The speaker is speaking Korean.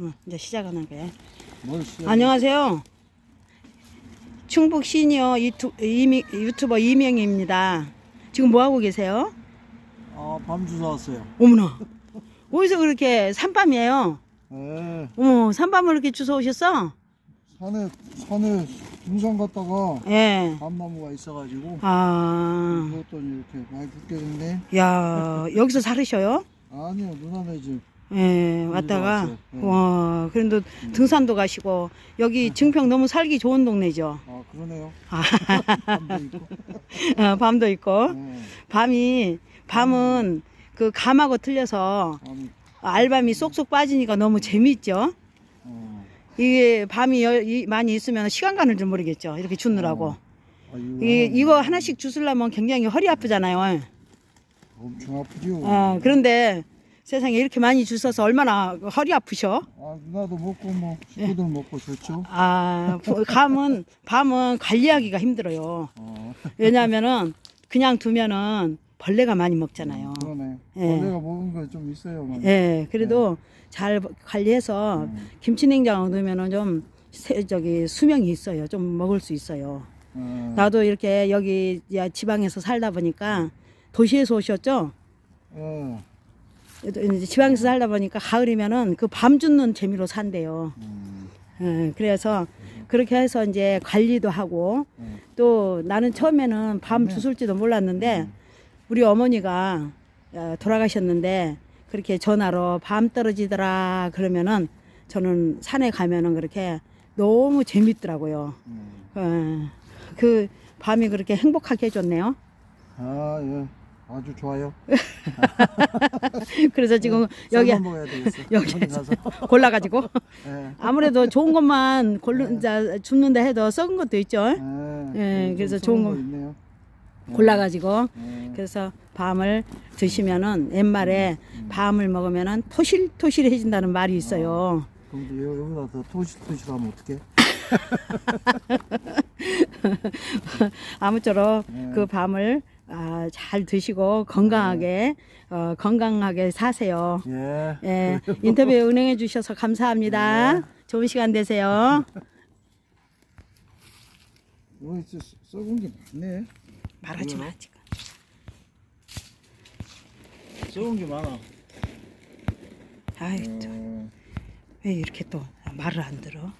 응, 이제 시작하는 거야. 뭘 시작? 안녕하세요. 충북 시니어 유튜, 이미, 유튜버 이명희입니다. 지금 뭐 하고 계세요? 아, 밤 주사 왔어요. 어머나. 어디서 그렇게 산밤이에요? 예. 어머, 산밤을 이렇게 주워 오셨어? 산에 산에 등산 갔다가 예. 밤나무가 있어가지고 아, 그것더니 이렇게 많이 죽게 됐네. 야, 여기서 살으셔요? 아니요, 누나네 집. 예, 왔다가. 왔어요. 예. 와, 그래도 등산도 가시고, 여기 증평 너무 살기 좋은 동네죠? 아, 그러네요. 아. 밤도 있고. 어, 밤도 있고. 예. 밤이, 밤은 그 감하고 틀려서 밤이. 알밤이 쏙쏙 빠지니까 너무 재밌죠? 어. 이게 밤이 여- 이- 많이 있으면 시간 가는 줄 모르겠죠? 이렇게 주느라고. 아, 이거, 이, 이거 하나씩 주스려면 굉장히 허리 아프잖아요. 엄청 아프죠. 어, 그런데 세상에 이렇게 많이 주셔서 얼마나 허리 아프셔? 아, 누나도 먹고 뭐 식구들 먹고 좋죠. 아, 보- 감은, 밤은 관리하기가 힘들어요. 어. 왜냐하면은 그냥 두면은 벌레가 많이 먹잖아요. 그러네. 예. 벌레가 먹은 거 좀 있어요. 만 예, 그래도 잘 관리해서 음. 김치냉장고 넣으면은 좀 세- 저기 수명이 있어요. 좀 먹을 수 있어요. 어. 나도 이렇게 여기 야, 지방에서 살다 보니까 도시에서 오셨죠? 예. 이제 지방에서 살다 보니까 가을이면은 그밤 줍는 재미로 산대요. 음. 예, 그래서 그렇게 해서 이제 관리도 하고 음. 또 나는 처음에는 밤 네. 주술지도 몰랐는데 우리 어머니가 어, 돌아가셨는데 그렇게 전화로 밤 떨어지더라 그러면은 저는 산에 가면은 그렇게 너무 재밌더라고요. 음. 어, 그 밤이 그렇게 행복하게 해줬네요. 아, 예. 아주 좋아요. 그래서 지금 여기 쌀만 먹어야 되겠어. 여기 어디 가서. 골라가지고 예. 아무래도 좋은 것만 골르 이제 줍는다 해도 썩은 것도 있죠. 예. 그래서 좋은 거 거. 있네요. 골라가지고 예. 그래서 밤을 드시면은 옛말에 음. 밤을 먹으면은 토실토실해진다는 말이 있어요. 그럼 또 여- 여기다 더 토실토실하면 어떡해? 아무쪼록 예. 그 밤을 아, 잘 드시고 건강하게 어, 건강하게 사세요. 예. 예, 인터뷰에 응해 주셔서 감사합니다. 네. 좋은 시간 되세요. 여기 진짜 썩은 게 많네. 말하지 마? 지금. 썩은 게 많아. 아이, 또 어, 왜 이렇게 또 말을 안 들어?